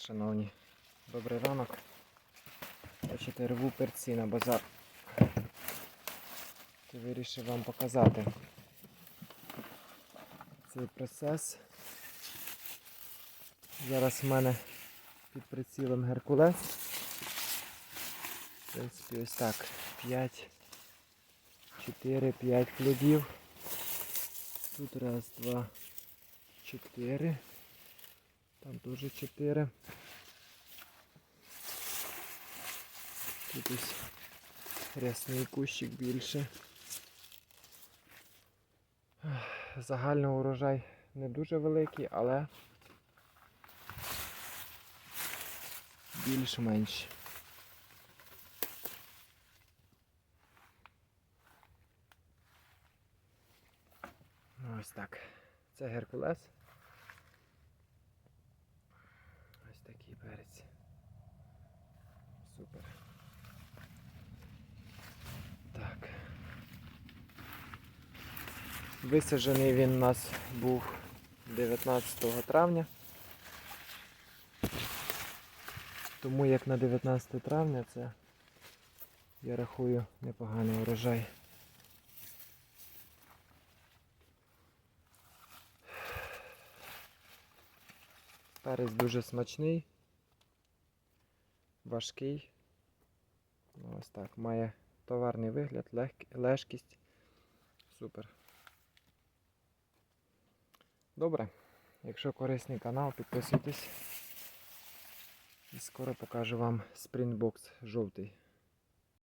шановні, добрий ранок. Бачите, рву перці на базар. І вирішив вам показати цей процес. Зараз в мене під прицілом Геркулес. В принципі, ось так. 5, 4, 5 плодів. Тут раз, два, чотири. Там теж чотири. Тут ось рясний кущик більше. Загальний урожай не дуже великий, але більш-менш. Ось так. Це Геркулес. Ось такий перець. Супер. Так. Висаджений він у нас був 19 травня. Тому як на 19 травня це, я рахую, непоганий урожай. Перець дуже смачний, важкий. Ну, Ось так. Має товарний вигляд, лег- лежкість. Супер. Добре. Якщо корисний канал, підписуйтесь. І скоро покажу вам спринтбокс жовтий.